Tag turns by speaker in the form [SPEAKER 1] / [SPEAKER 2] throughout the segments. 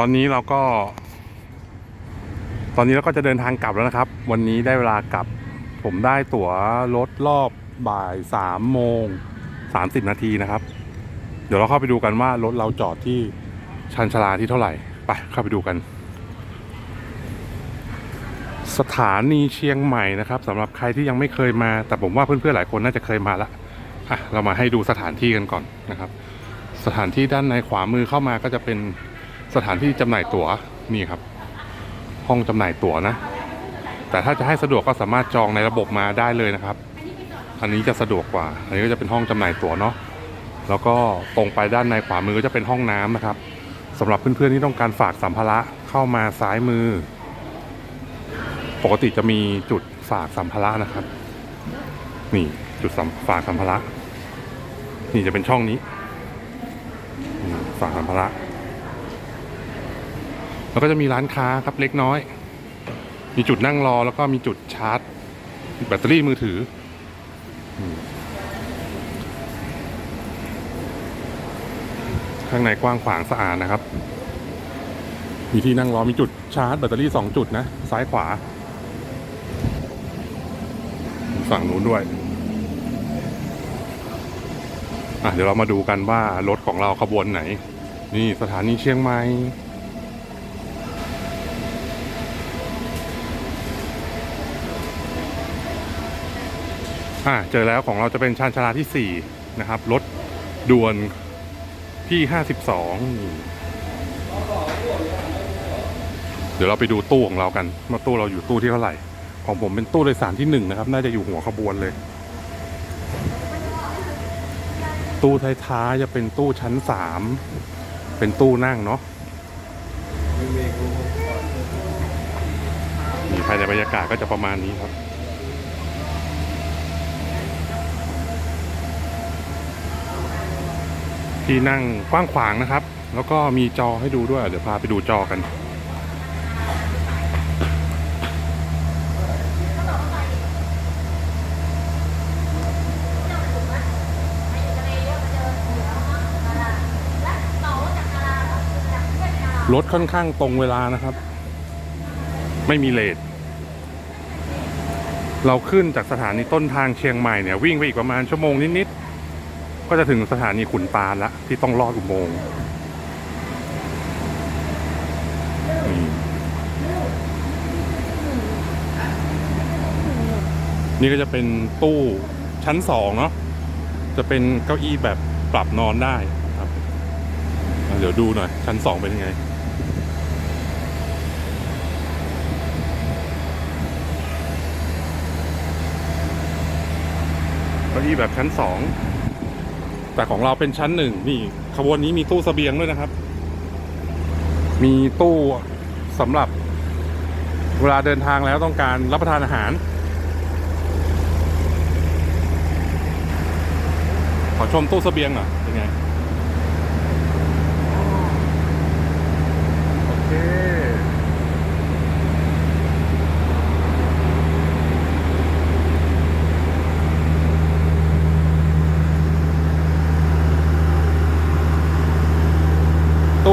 [SPEAKER 1] ตอนนี้เราก็ ตอนนี้เราก็จะเดินทางกลับแล้วนะครับ วันนี้ได้เวลากลับ ผมได้ตั๋วรถรอบบ่ายสามโมงสามสิบนาทีนะครับ เดี๋ยวเราเข้าไปดูกันว่ารถเราจอดที่ชันชาลาที่เท่าไหร่ ไปเข้าไปดูกัน สถานีเชียงใหม่นะครับสำหรับใครที่ยังไม่เคยมา แต่ผมว่าเพื่อนๆหลายคนน่าจะเคยมาละอะเรามาให้ดูสถานที่กันก่อนนะครับ สถานที่ด้านในขวามือเข้ามาก็จะเป็น สถานที่จำหน่ายตั๋วนี่ครับ ห้องจำหน่ายตั๋วนะ แต่ถ้าจะให้สะดวกก็สามารถจองในระบบมาได้เลยนะครับ อันนี้จะสะดวกกว่า อันนี้ก็จะเป็นห้องจำหน่ายตั๋วเนาะแล้วก็ตรงไปด้านในขวามือก็จะเป็นห้องน้ำนะครับสำหรับเพื่อนๆที่ต้องการฝากสัมภาระเข้ามาซ้ายมือ ปกติจะมีจุดฝากสัมภาระนะครับ นี่จุดฝากสัมภาระนี่จะเป็นช่องนี้ฝากสัมภาระ แล้วก็จะมีร้านค้าครับเล็กน้อย มีจุดนั่งรอแล้วก็มีจุดชาร์จ แบตเตอรี่มือถือ ข้างในกว้างขวางสะอาดนะครับ มีที่นั่งรอมีจุดชาร์จแบตเตอรี่สองจุดนะ ซ้ายขวา ฝั่งนู้นด้วยอะเดี๋ยวเรามาดูกันว่ารถของเราขบวนไหน นี่สถานีเชียงใหม่ อะเจอแล้วของเราจะเป็นชานชาลาที่ 4 นะครับ รถด่วนที่ 52 เดี๋ยวเราไปดูตู้ของเรากันว่าตู้เราอยู่ตู้ที่เท่าไหร่ ของผมเป็นตู้โดยสารที่หนึ่งนะครับ น่าจะอยู่หัวขบวนเลย ตู้ท้ายๆจะเป็นตู้ชั้นสามเป็นตู้นั่งเนาะนี่ภายในบรรยากาศก็จะประมาณนี้ครับ ที่นั่งกว้างขวางนะครับ แล้วก็มีจอให้ดูด้วย เดี๋ยวพาไปดูจอกัน รถค่อนข้างตรงเวลานะครับ ไม่มีเลทเราขึ้นจากสถานีต้นทางเชียงใหม่เนี่ย วิ่งไปอีกประมาณชั่วโมงนิดๆ ก็จะถึงสถานีขุนตาลละที่ต้องลอดอุโมงค์นี่ก็จะเป็นตู้ชั้นสองเนาะจะเป็นเก้าอี้แบบปรับนอนได้ครับ เดี๋ยวดูหน่อย ชั้นสองเป็นยังไง เก้าอี้แบบชั้นสอง แต่ของเราเป็นชั้นหนึ่งนี่ขบวนนี้มีตู้เสบียงด้วยนะครับ มีตู้สำหรับเวลาเดินทางแล้วต้องการรับประทานอาหาร ขอชมตู้เสบียงหน่อยเป็นไง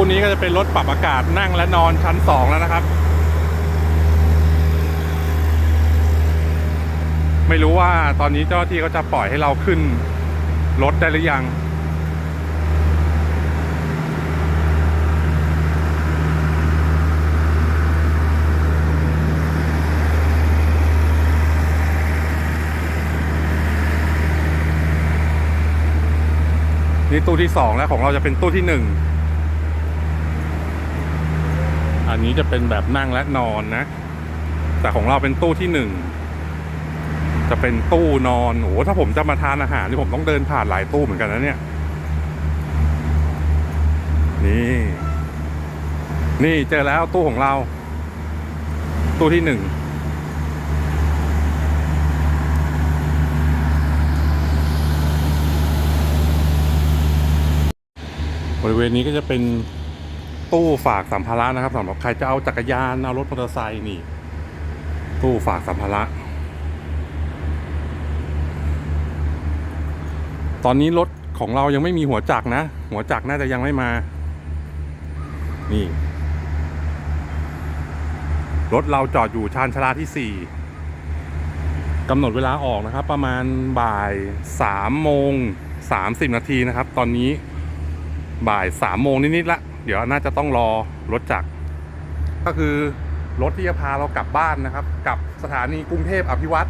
[SPEAKER 1] ตู้นี้ก็จะเป็นรถปรับอากาศนั่งและนอนชั้นสองแล้วนะครับ ไม่รู้ว่าตอนนี้เจ้าหน้าที่เขาจะปล่อยให้เราขึ้น รถได้หรือยัง นี่ตู้ที่สองแล้วของเราจะเป็นตู้ที่หนึ่ง อันนี้จะเป็นแบบนั่งและนอนนะ แต่ของเราเป็นตู้ที่หนึ่งจะเป็นตู้นอนโอ้ถ้าผมจะมาทานอาหารนี่ผมต้องเดินผ่านหลายตู้เหมือนกันนะเนี่ยนี่นี่เจอแล้วตู้ของเรา ตู้ที่หนึ่งบริเวณนี้ก็จะเป็น ตู้ฝากสัมภาระนะครับสำหรับใครจะเอาจักรยานเอารถมอเตอร์ไซค์นี่ ตู้ฝากสัมภาระ ตอนนี้รถของเรายังไม่มีหัวจักรนะ หัวจักรน่าจะยังไม่มา นี่ รถเราจอดอยู่ชานชาลาที่สี่กำหนดเวลาออกนะครับ ประมาณบ่ายสามโมงสามสิบนาทีนะครับ ตอนนี้บ่ายสามโมงนิดๆละ เดี๋ยวน่าจะต้องรอรถจักร ก็คือรถที่จะพาเรากลับบ้านนะครับ กับสถานีกรุงเทพอภิวัตร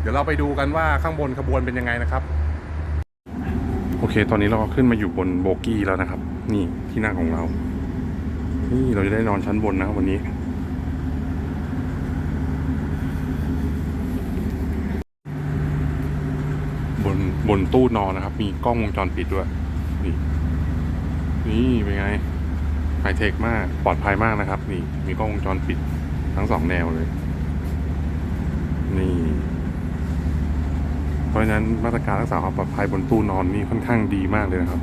[SPEAKER 1] เดี๋ยวเราไปดูกันว่าข้างบนขบวนเป็นยังไงนะครับ โอเค ตอนนี้เราก็ขึ้นมาอยู่บนโบกี้แล้วนะครับ นี่ที่นั่งของเรา นี่เราจะได้นอนชั้นบนนะครับวันนี้บนบนตู้นอนนะครับ มีกล้องวงจรปิดด้วย นี่ นี่เป็นไง ไฮเทคมาก ปลอดภัยมากนะครับ นี่ มีกล้องวงจรปิดทั้งสองแนวเลย นี่ เพราะฉะนั้นมาตรการรักษาความปลอดภัยบนตู้นอนนี่ค่อนข้างดีมากเลยนะครับ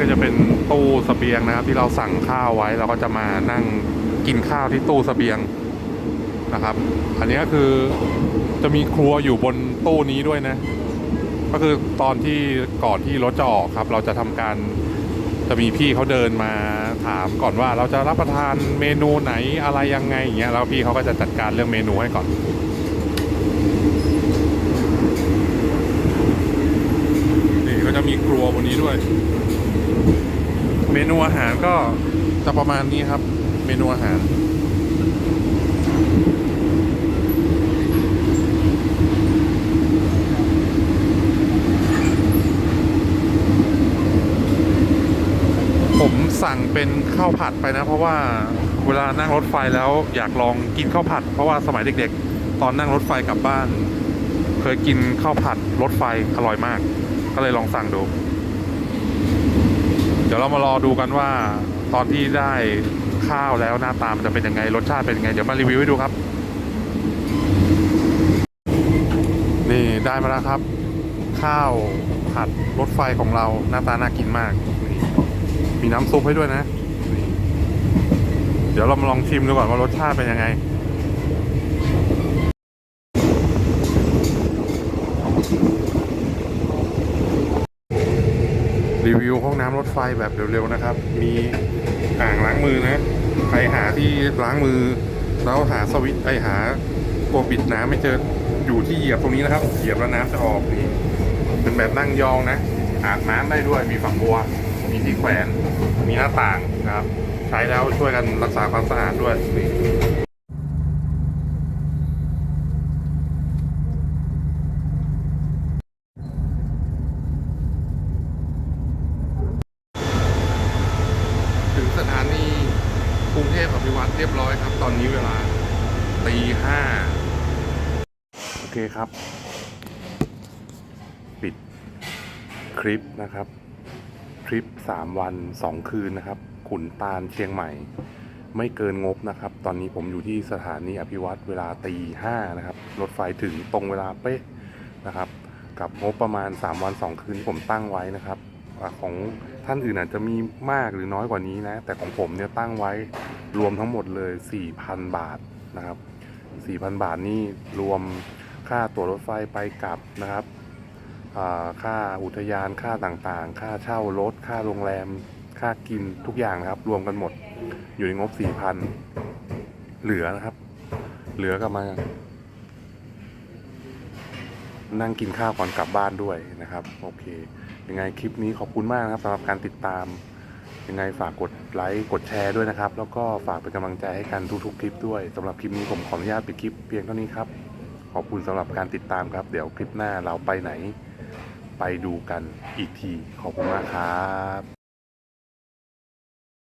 [SPEAKER 1] ก็จะเป็นตู้เสบียงนะครับ ที่เราสั่งข้าวไว้เราก็จะมานั่งกินข้าวที่ตู้เสบียงนะครับ อันนี้ก็คือจะมีครัวอยู่บนตู้นี้ด้วยนะ ก็คือตอนที่ก่อนที่รถจะออกครับ เราจะทำการจะมีพี่เขาเดินมาถามก่อนว่าเราจะรับประทานเมนูไหนอะไรยังไงอย่างเงี้ยแล้วพี่เขาก็จะจัดการเรื่องเมนูให้ก่อนนี่ก็จะมีครัวบนนี้ด้วย เมนูอาหารก็จะประมาณนี้ครับ เมนูอาหาร ผมสั่งเป็นข้าวผัดไปนะ เพราะว่าเวลานั่งรถไฟแล้วอยากลองกินข้าวผัด เพราะว่าสมัยเด็กๆ ตอนนั่งรถไฟกลับบ้าน เคยกินข้าวผัดรถไฟอร่อยมาก ก็เลยลองสั่งดู ดี๋ยวเรามารอดูกันว่าตอนที่ได้ข้าวแล้วหน้าตามนจะเป็นยังไงรสชาติเป็นยังไง เดี๋ยวมารีวิวให้ดูครับ นี่ได้มาแล้วครับ ข้าวผัดรถไฟของเราหน้าตาน่ากินมากนี่มีน้ำซุปให้ด้วยนะ เดี๋ยวเรามาลองชิมดูก่อนว่ารสชาติเป็นยังไง รีวิวห้องน้ำรถไฟแบบเร็วๆนะครับ มีอ่างล้างมือนะใครหาที่ล้างมือ แล้วหาสวิตไอหาตัวปิดน้ำไม่เจออยู่ที่เหยียบตรงนี้นะครับ เหยียบแล้วน้ำจะออกนี่เป็นแบบนั่งยองนะอาบน้ำได้ด้วยมีฝักบัว มีที่แขวน มีหน้าต่างนะครับ ใช้แล้วช่วยกันรักษาความสะอาดด้วยนี่ถึงสถานีกรุงเทพอภิวัตรเรียบร้อยครับ ตอนนี้เวลาตีห้าโอเคครับ ปิดคลิปนะครับทริป 3 วัน 2 คืนนะครับ ขุนตาลเชียงใหม่ ไม่เกินงบนะครับ ตอนนี้ผมอยู่ที่สถานีอภิวัตรเวลาตีห้านะครับ รถไฟถึงตรงเวลาเป๊ะนะครับ กับงบประมาณ 3 วัน 2 คืนที่ผมตั้งไว้นะครับของท่านอื่นอาจจะมีมากหรือน้อยกว่านี้นะ แต่ของผมเนี่ยตั้งไว้รวมทั้งหมดเลย 4,000 บาทนะครับ 4,000 บาทนี่รวม ค่าตั๋วรถไฟไปกลับนะครับค่าอุทยานค่าต่างๆ ค่าเช่ารถ ค่าโรงแรม ค่ากินทุกอย่างนะครับ รวมกันหมดอยู่ในงบ4,000เหลือนะครับ เหลือกลับมา นั่งกินข้าวก่อนกลับบ้านด้วยนะครับ โอเค ยังไงคลิปนี้ขอบคุณมากนะครับสำหรับการติดตาม ยังไงฝากกดไลค์กดแชร์ด้วยนะครับ แล้วก็ฝากเป็นกำลังใจให้กันทุกๆคลิปด้วยสำหรับคลิปนี้ผมขออนุญาตปิดคลิปเพียงเท่านี้ครับ ขอบคุณสำหรับการติดตามครับ เดี๋ยวคลิปหน้าเราไปไหน ไปดูกันอีกที ขอบคุณมากครับ